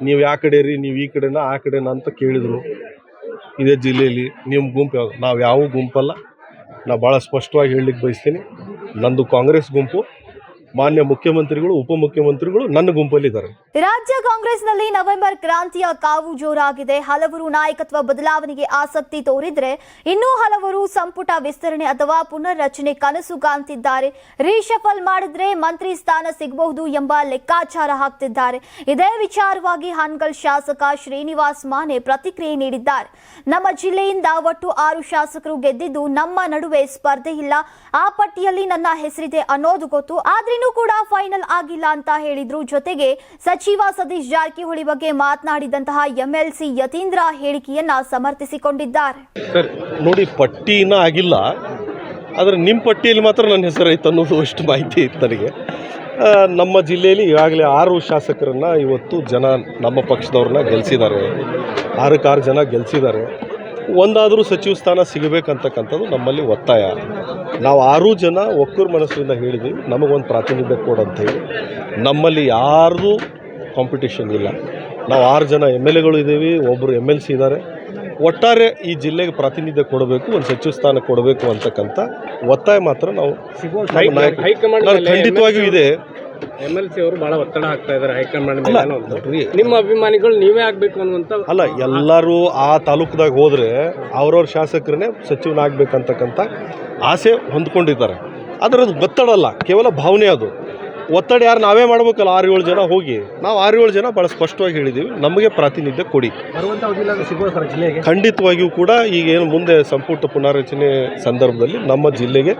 ನೀವು ಯಾವ ಕಡೆ ರೀ ನೀವು ಈ ಕಡೆನ, ಆ ಕಡೆನ ಅಂತ ಕೇಳಿದರು. ಇದೇ ಜಿಲ್ಲೆಯಲ್ಲಿ ನಿಮ್ಮ ಗುಂಪು ಯಾವುದು? ನಾವು ಯಾವ ಗುಂಪಲ್ಲ. ನಾ ಭಾಳ ಸ್ಪಷ್ಟವಾಗಿ ಹೇಳಲಿಕ್ಕೆ ಬಯಸ್ತೀನಿ. ನಂದು ಕಾಂಗ್ರೆಸ್ ಗುಂಪು ಮಾನ್ಯ ಮುಖ್ಯಮಂತ್ರಿಗಳು, ಉಪಮುಖ್ಯಮಂತ್ರಿಗಳು ನನ್ನ ಗುಂಪಲ್ಲಿದ್ದಾರೆ. ರಾಜ್ಯ ಕಾಂಗ್ರೆಸ್ನಲ್ಲಿ ನವೆಂಬರ್ ಕ್ರಾಂತಿಯ ಕಾವು ಜೋರಾಗಿದೆ. ಹಲವರು ನಾಯಕತ್ವ ಬದಲಾವಣೆಗೆ ಆಸಕ್ತಿ ತೋರಿದ್ರೆ ಇನ್ನೂ ಹಲವರು ಸಂಪುಟ ವಿಸ್ತರಣೆ ಅಥವಾ ಪುನರ್ರಚನೆ ಕನಸು ಕಾಣ್ತಿದ್ದಾರೆ. ರೀಶಫಲ್ ಮಾಡಿದ್ರೆ ಮಂತ್ರಿ ಸ್ಥಾನ ಸಿಗಬಹುದು ಎಂಬ ಲೆಕ್ಕಾಚಾರ ಹಾಕ್ತಿದ್ದಾರೆ. ಇದೇ ವಿಚಾರವಾಗಿ ಹಾನ್ಗಲ್ ಶಾಸಕ ಶ್ರೀನಿವಾಸ್ ಮಾನೆ ಪ್ರತಿಕ್ರಿಯೆ ನೀಡಿದ್ದಾರೆ. ನಮ್ಮ ಜಿಲ್ಲೆಯಿಂದ ಒಟ್ಟು ಆರು ಶಾಸಕರು ಗೆದ್ದಿದ್ದು ನಮ್ಮ ನಡುವೆ ಸ್ಪರ್ಧೆ ಇಲ್ಲ. ಆ ಪಟ್ಟಿಯಲ್ಲಿ ನನ್ನ ಹೆಸರಿದೆ ಅನ್ನೋದು ಗೊತ್ತು. ಆದ್ರೂ ಕೂಡ ಫೈನಲ್ ಆಗಿಲ್ಲ ಅಂತ ಹೇಳಿದ್ರು. ಜೊತೆಗೆ ಸಚಿವ ಸತೀಶ್ ಜಾರಕಿಹೊಳಿ ಬಗ್ಗೆ ಮಾತನಾಡಿದಂತಹ ಎಂಎಲ್ಸಿ ಯತೀಂದ್ರ ಹೇಳಿಕೆಯನ್ನ ಸಮರ್ಥಿಸಿಕೊಂಡಿದ್ದಾರೆ. ನೋಡಿ ಪಟ್ಟಿ ಇನ್ನೂ ಆಗಿಲ್ಲ. ಆದರೆ ನಿಮ್ಮ ಪಟ್ಟಿಯಲ್ಲಿ ಮಾತ್ರ ನನ್ನ ಹೆಸರು ಇತ್ತು ಅನ್ನೋದು ಅಷ್ಟು ಮಾಹಿತಿ ಇತ್ತು ನನಗೆ. ನಮ್ಮ ಜಿಲ್ಲೆಯಲ್ಲಿ ಈಗಾಗಲೇ ಆರು ಶಾಸಕರನ್ನು ಇವತ್ತು ಜನ ನಮ್ಮ ಪಕ್ಷದವ್ರನ್ನ ಗೆಲ್ಲಿಸಿದ್ದಾರೆ ಆರಕ್ಕೆ ಆರು ಜನ ಗೆಲ್ಲಿಸಿದ್ದಾರೆ ಒಂದಾದರೂ ಸಚಿವ ಸ್ಥಾನ ಸಿಗಬೇಕಂತಕ್ಕಂಥದ್ದು ನಮ್ಮಲ್ಲಿ ಒತ್ತಾಯ. ನಾವು ಆರೂ ಜನ ಒಕ್ಕೂರು ಮನಸ್ಸಿಂದ ಹೇಳಿದ್ವಿ ನಮಗೊಂದು ಪ್ರಾತಿನಿಧ್ಯ ಕೊಡಂತ ಹೇಳಿ ನಮ್ಮಲ್ಲಿ ಯಾರ್ದು ಕಾಂಪಿಟೇಷನ್ ಇಲ್ಲ. ನಾವು ಆರು ಜನ ಎಂ ಎಲ್ ಎಗಳು ಇದ್ದೀವಿ ಒಬ್ಬರು ಎಂ ಎಲ್ ಸಿ ಇದ್ದಾರೆ. ಒಟ್ಟಾರೆ ಈ ಜಿಲ್ಲೆಗೆ ಪ್ರಾತಿನಿಧ್ಯ ಕೊಡಬೇಕು ಒಂದು ಸಚಿವ ಸ್ಥಾನ ಕೊಡಬೇಕು ಅಂತಕ್ಕಂಥ ಒತ್ತಾಯ ಮಾತ್ರ ನಾವು ಖಂಡಿತವಾಗಿಯೂ ಇದೆ. ಎಂ ಎಲ್ ಸಿ ಅವರು ಬಹಳ ಒತ್ತಡ ಹಾಕ್ತಾ ಇದ್ದಾರೆ ಹೈಕಮಾಂಡ್ ಮೇಲೆ ನಿಮ್ಮ ಅಭಿಮಾನಿಗಳು ನೀವೇ ಆಗ್ಬೇಕು ಅನ್ನುವಂತ ಅಲ್ಲ ಎಲ್ಲರೂ ಆ ತಾಲೂಕದಾಗ ಹೋದರೆ ಅವ್ರವ್ರ ಶಾಸಕರನ್ನೇ ಸಚಿವನಾಗಬೇಕಂತಕ್ಕಂಥ ಆಸೆ ಹೊಂದ್ಕೊಂಡಿದ್ದಾರೆ. ಆದರೆ ಅದು ಒತ್ತಡ ಅಲ್ಲ ಕೇವಲ ಭಾವನೆ ಅದು. ಒತ್ತಡ ಯಾರು ನಾವೇ ಮಾಡ್ಬೇಕಲ್ಲ ಆರು ಏಳು ಜನ ಹೋಗಿ. ನಾವು ಆರು ಏಳು ಜನ ಬಹಳ ಸ್ಪಷ್ಟವಾಗಿ ಹೇಳಿದ್ದೀವಿ ನಮಗೆ ಪ್ರಾತಿನಿಧ್ಯ ಕೊಡಿ. ಬರುವಂತ ಅವಧಿಯಲ್ಲಿ ಸಿಗುವ ಸರ್ ಜಿಲ್ಲೆಗೆ? ಖಂಡಿತವಾಗಿಯೂ ಕೂಡ ಈಗ ಏನು ಮುಂದೆ ಸಂಪುಟ ಪುನಾರಚನೆ ಸಂದರ್ಭದಲ್ಲಿ ನಮ್ಮ ಜಿಲ್ಲೆಗೆ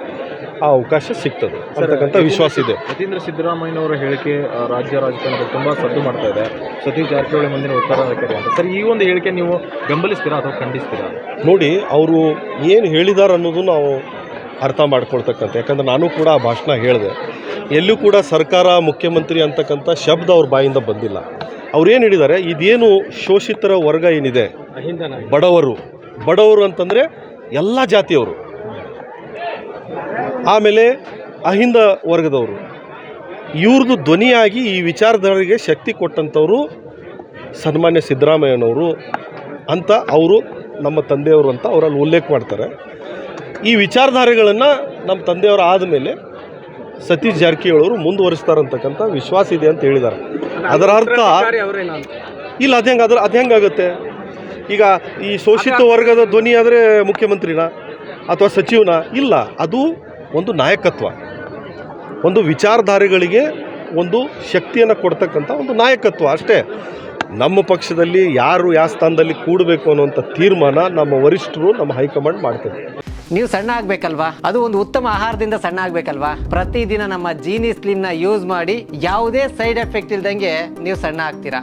ಆ ಅವಕಾಶ ಸಿಗ್ತದೆ. ಅಂತಕ್ಕಂಥ ವಿಶ್ವಾಸ ಇದೆ. ಯತೀಂದ್ರ ಸಿದ್ದರಾಮಯ್ಯನವರ ಹೇಳಿಕೆ ರಾಜ್ಯ ರಾಜಕಾರಣದಲ್ಲಿ ತುಂಬಾ ಸದ್ದು ಮಾಡ್ತಾ ಇದೆ. ಸತೀಶ್ ಜಾರಕಿಹೊಳಿ ಮುಂದಿನ ಉತ್ತರ ಅಂತ. ಸರ್ ಈ ಒಂದು ಹೇಳಿಕೆ ನೀವು ಬೆಂಬಲಿಸ್ತೀರಾ ಅಥವಾ ಖಂಡಿಸ್ತೀರಾ? ನೋಡಿ ಅವರು ಏನು ಹೇಳಿದ್ದಾರೆ ಅನ್ನೋದು ನಾವು ಅರ್ಥ ಮಾಡ್ಕೊಳ್ತಕ್ಕಂಥ ಯಾಕಂದ್ರೆ ನಾನು ಕೂಡ ಆ ಭಾಷಣ ಹೇಳಿದೆ. ಎಲ್ಲೂ ಕೂಡ ಸರ್ಕಾರ ಮುಖ್ಯಮಂತ್ರಿ ಅಂತಕ್ಕಂಥ ಶಬ್ದ ಅವ್ರ ಬಾಯಿಂದ ಬಂದಿಲ್ಲ. ಅವ್ರೇನು ಏನು ಹೇಳಿದ್ದಾರೆ ಇದೇನು ಶೋಷಿತರ ವರ್ಗ ಏನಿದೆ? ಬಡವರು. ಬಡವರು ಅಂತಂದರೆ ಎಲ್ಲ ಜಾತಿಯವರು. ಆಮೇಲೆ ಅಹಿಂದ ವರ್ಗದವರು. ಇವ್ರದ್ದು ಧ್ವನಿಯಾಗಿ ಈ ವಿಚಾರಧಾರೆಗೆ ಶಕ್ತಿ ಕೊಟ್ಟಂಥವರು ಸನ್ಮಾನ್ಯ ಸಿದ್ದರಾಮಯ್ಯನವರು ಅಂತ ಅವರು ನಮ್ಮ ತಂದೆಯವರು ಅಂತ ಅವರಲ್ಲಿ ಉಲ್ಲೇಖ ಮಾಡ್ತಾರೆ. ಈ ವಿಚಾರಧಾರೆಗಳನ್ನು ನಮ್ಮ ತಂದೆಯವರು ಆದಮೇಲೆ ಸತೀಶ್ ಜಾರಕಿಹೊಳಿ ಅವರು ಮುಂದುವರಿಸ್ತಾರಂತಕ್ಕಂಥ ವಿಶ್ವಾಸ ಇದೆ ಅಂತ ಹೇಳಿದ್ದಾರೆ. ಅದರ ಅರ್ಥ. ಇಲ್ಲ ಅದು ಹೆಂಗೆ ಅದ್ರ ಅದು ಹೆಂಗಾಗುತ್ತೆ ಈಗ ಈ ಶೋಷಿತ ವರ್ಗದ ಧ್ವನಿ ಆದರೆ ಮುಖ್ಯಮಂತ್ರಿನ ಅಥವಾ ಸಚಿವನ? ಇಲ್ಲ ಅದು ಒಂದು ನಾಯಕತ್ವ, ಒಂದು ವಿಚಾರಧಾರೆಗಳಿಗೆ ಒಂದು ಶಕ್ತಿಯನ್ನು ಕೊಡ್ತಕ್ಕಂಥ ಒಂದು ನಾಯಕತ್ವ ಅಷ್ಟೇ. ನಮ್ಮ ಪಕ್ಷದಲ್ಲಿ ಯಾರು ಯಾವ ಸ್ಥಾನದಲ್ಲಿ ಕೂಡಬೇಕು ಅನ್ನುವಂಥ ತೀರ್ಮಾನ ನಮ್ಮ ವರಿಷ್ಠರು, ನಮ್ಮ ಹೈಕಮಾಂಡ್ ಮಾಡ್ತಾರೆ ನೀವು ಸಣ್ಣ ಆಗ್ಬೇಕಲ್ವಾ? ಅದು ಒಂದು ಉತ್ತಮ ಆಹಾರದಿಂದ ಸಣ್ಣ ಆಗ್ಬೇಕಲ್ವಾ? ಪ್ರತಿದಿನ ನಮ್ಮ ಜೀನಿ ಸ್ಲಿಮ್ನ ಯೂಸ್ ಮಾಡಿ ಯಾವುದೇ ಸೈಡ್ ಎಫೆಕ್ಟ್ ಇಲ್ದಂಗೆ ನೀವು ಸಣ್ಣ ಆಗ್ತೀರಾ?